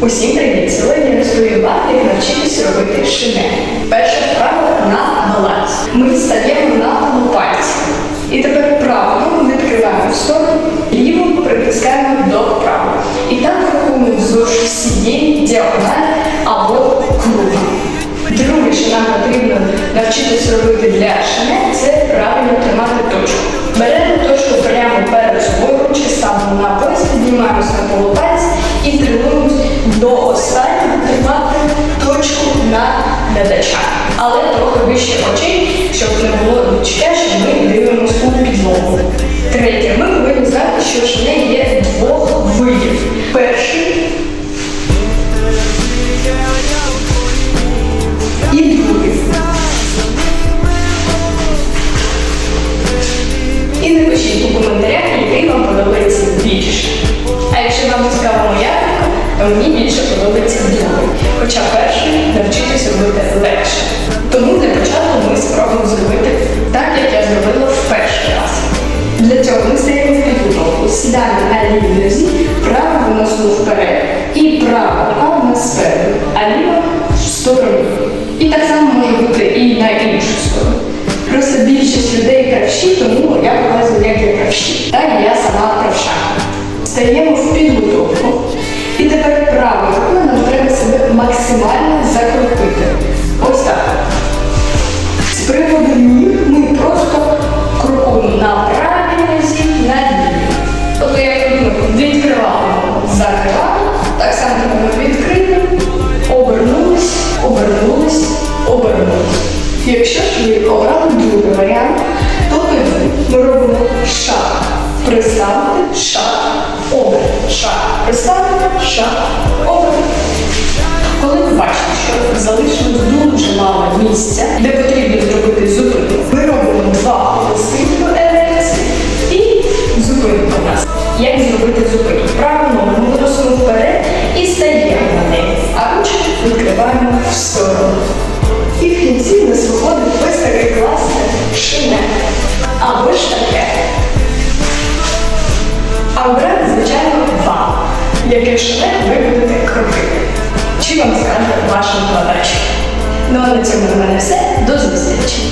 Усім привіт! Сьогодні я розповім вам, як навчитися робити шине. Перше правило на баланс. Ми стаємо на полупальці. І тепер правою ми відкриваємо в сторону, ліву притискаємо до правої. І так крокуємо вздовж всієї діагоналі або круга. Друге, що нам потрібно навчитися робити для шине, це правильно тримати точку. Беремо точку прямо перед собою, ручки ставимо на пояс, піднімаємося на полупальці і тренуємось до останнього тримати точку на глядача. Але трохи вище очей, щоб не було відчуття, що ми дивимося у підлогу. Третє, ми повинні знати, що шине є двох видів. Перший і другий. І напишіть у коментарях, який вам подобається більше. Мені більше подобається другий. Хоча перший навчитися робити легше. Тому для початку ми спробуємо зробити так, як я зробила в перший раз. Для цього ми стаємо в підготовку, сідаємо на лівій нозі, праву виносимо вперед і права рука у нас спереду, а ліва в сторону. І так само може бути і на іншу сторону. Просто більшість людей правші, тому я показую, як я правші. Так я сама правша. Стаємо в приставити, шаг, обер, шаг, приставити, шаг, обер. Коли ви бачите, що залишилось дуже мало місця, де потрібно зробити зупинку, ми робимо два стимулу ерекції і зупинку нас. Як зробити зупинку? Праву ногу ми виносимо вперед і стаємо на неї, а ручки відкриваємо в сторону. І в кінці нас виходить ось таке яке шине ви будете крутити. Чи вам скаже вашим викладач? Ну а на цьому в мене все. До зустрічі!